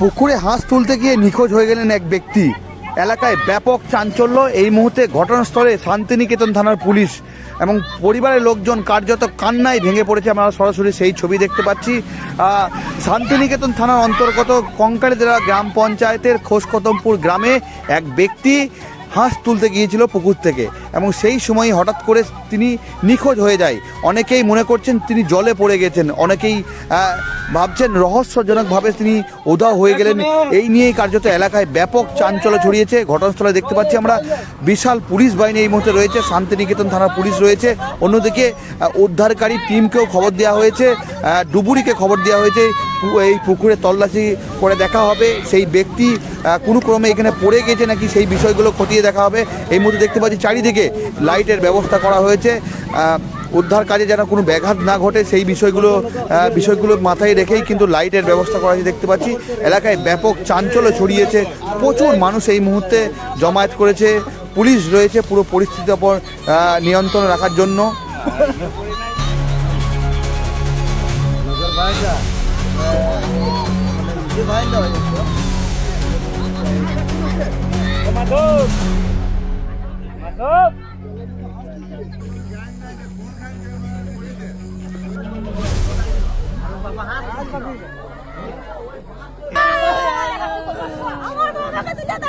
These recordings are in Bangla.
পুকুরে হাঁস তুলতে গিয়ে নিখোঁজ হয়ে গেলেন এক ব্যক্তি। এলাকায় ব্যাপক চাঞ্চল্য। এই মুহূর্তে ঘটনাস্থলে শান্তিনিকেতন থানার পুলিশ এবং পরিবারের লোকজন কার্যত কান্নায় ভেঙে পড়েছে। আমরা সরাসরি সেই ছবি দেখতে পাচ্ছি। শান্তিনিকেতন থানার অন্তর্গত কঙ্কালীদেরা গ্রাম পঞ্চায়েতের খোসকতমপুর গ্রামে এক ব্যক্তি হাঁস তুলতে গিয়েছিল পুকুর থেকে এবং সেই সময় হঠাৎ করে তিনি নিখোঁজ হয়ে যায়। অনেকেই মনে করছেন তিনি জলে পড়ে গেছেন, অনেকেই ভাবছেন রহস্যজনকভাবে তিনি উধাও হয়ে গেলেন। এই নিয়েই কার্যত এলাকায় ব্যাপক চাঞ্চল্য ছড়িয়েছে। ঘটনাস্থলে দেখতে পাচ্ছি আমরা বিশাল পুলিশ বাহিনী এই মুহূর্তে রয়েছে, শান্তিনিকেতন থানার পুলিশ রয়েছে। অন্যদিকে উদ্ধারকারী টিমকেও খবর দেওয়া হয়েছে ডুবুরিকে খবর দেওয়া হয়েছে। এই পুকুরে তল্লাশি করে দেখা হবে। সেই ব্যক্তি কোনো ক্রমে এখানে পড়ে গেছে নাকি সেই বিষয়গুলো খতিয়ে দেখা হবে। এই মুহূর্তে দেখতে পাচ্ছি চারিদিকে লাইটের ব্যবস্থা করা হয়েছে। উদ্ধার কাজে যেন কোনো ব্যাঘাত না ঘটে, সেই বিষয়গুলো বিষয়গুলো মাথায় রেখেই কিন্তু লাইটের ব্যবস্থা করা হয়েছে দেখতে পাচ্ছি। এলাকায় ব্যাপক চাঞ্চল্য ছড়িয়েছে। প্রচুর মানুষ এই মুহূর্তে জমায়েত করেছে। পুলিশ রয়েছে পুরো পরিস্থিতির ওপর নিয়ন্ত্রণ রাখার জন্য। আমার বাবাকে তুলে দাও গো কি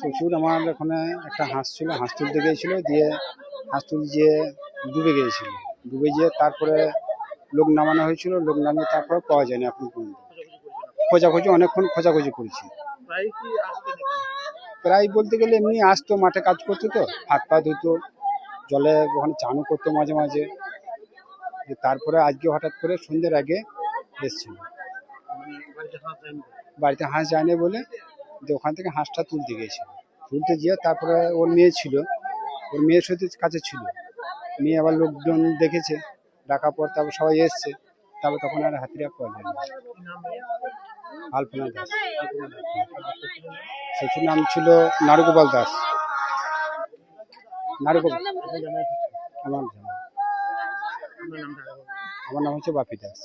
প্রচুর আমার ওখানে একটা হাঁস ছিল হাঁস তুলতে গিয়েছিল দিয়ে হাঁস তুলতে গিয়ে ডুবে গিয়েছিল। ডুবে গিয়ে তারপরে লোক নামানো হয়েছিল লোক নামিয়ে তারপরে পাওয়া যায়নি এখন পর্যন্ত। খোঁজাখুঁজি অনেকক্ষণ খোঁজাখুঁজি করেছি। প্রায় বলতে গেলে এমনি আসতো মাঠে কাজ করতো তো হাত পা ধুতো জলে ওখানে চানও করতো মাঝে মাঝে। তারপরে আজকে হঠাৎ করে সন্ধ্যের আগে এসেছিল। বাড়িতে হাঁস যায়নি বলে দিয়ে ওখান থেকে হাঁসটা তুলতে গিয়েছিল। তুলতে গিয়ে তারপরে ওর মেয়ে ছিল। ওর মেয়ের সাথে কাছে ছিল। মেয়ে আবার লোকজন দেখেছে। ডাকা পর তারপর সবাই এসছে। তারপর তখন আর হাতিরা পাওয়া যায় আলপনা দাস। সেটির নাম ছিল নারুগোপাল দাস। নারুগোপাল। আমার আমার নাম হচ্ছে বাপি দাস।